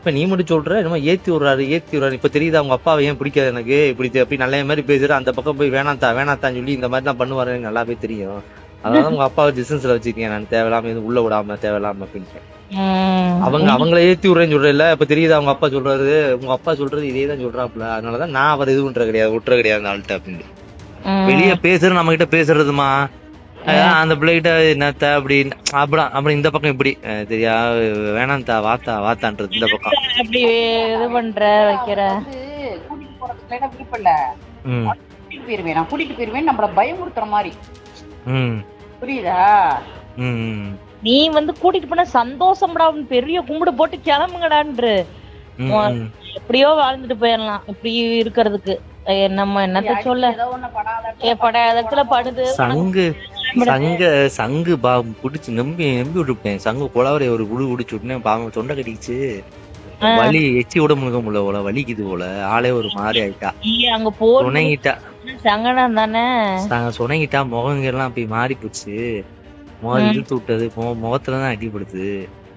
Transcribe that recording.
இப்ப நீ மட்டும் சொல்ற? என்னமோ ஏத்தி விடுறாரு ஏத்தி விடுறாரு. இப்ப தெரியுது அவங்க அப்பாவை ஏன் பிடிக்காது எனக்கு? இப்படி அப்படி நல்ல மாதிரி பேசுற அந்த பக்கம் போய் வேணாத்தா வேணாத்தான்னு சொல்லி இந்த மாதிரி தான் பண்ணுவாரு. எனக்கு நல்லாவே தெரியும். அதனால உங்க அப்பாவை டிஸ்டன்ஸ்ல வச்சிருக்கேன் நான் தேவையில்லாம எதுவும் உள்ள விடாம தேவையில்லாம அப்படின்னு. அவங்க அவங்கள ஏத்தி விடுறேன்னு சொல்றேன்ல இப்ப தெரியுது அவங்க அப்பா சொல்றாரு? உங்க அப்பா சொல்றது இதே தான் சொல்றாப்புல. அதனாலதான் நான் அவர் இது பண்றது கிடையாது விட்டுற கிடையாது ஆள்கிட்ட அப்படின்னு. வெளிய பேசுற நம்ம கிட்ட பேசுறதுமா? அந்த பிள்ளைகிட்ட என்னத்த அப்படி அப்படா அப்படி இந்த பக்கம் இப்படி. சரியா வேணாம்தா வாத்தா வாத்தான்றது இந்த பக்கம். அப்படி இது பண்ற வைக்கிற? கூட்டிட்டு போறதுக்கு விருப்பம் இல்ல ம். கூட்டிட்டு போயிருவேன் நான் கூட்டிட்டு போயிருவேன் நம்மள பயமுறுத்துற மாதிரி. ம். புரியுதா? நீ வந்து கூட்டிட்டு போன சந்தோஷம்டா பெரிய கும்பிடு போட்டு கிளம்புங்கடான்று. எப்படியோ வாழ்ந்துட்டு போயிடலாம் இப்படி இருக்கிறதுக்கு. நம்ம என்னத்த சொல்ல? படாத ஏ படையாதத்துல படுது. சங்கு. சங்க சங்கு பா புடிச்சு நம்பி நம்பி விட்டுட்டேன் சங்கு குளவரை ஒரு குடு குடிச்சு விட்டேன் பாவம் தொண்டை கட்டிச்சு. வலி எச்சி விட முழுக முடியல போல வலிக்குது போல. ஆளே ஒரு மாதிரி ஆயிட்டா. அங்க போன சுணங்கிட்டா சங்கடம் தானே? சுணங்கிட்டா முகங்க எல்லாம் அப்படி மாறி போச்சு முகம். இழுத்து விட்டது முக- முகத்துலதான் அடிபடுது.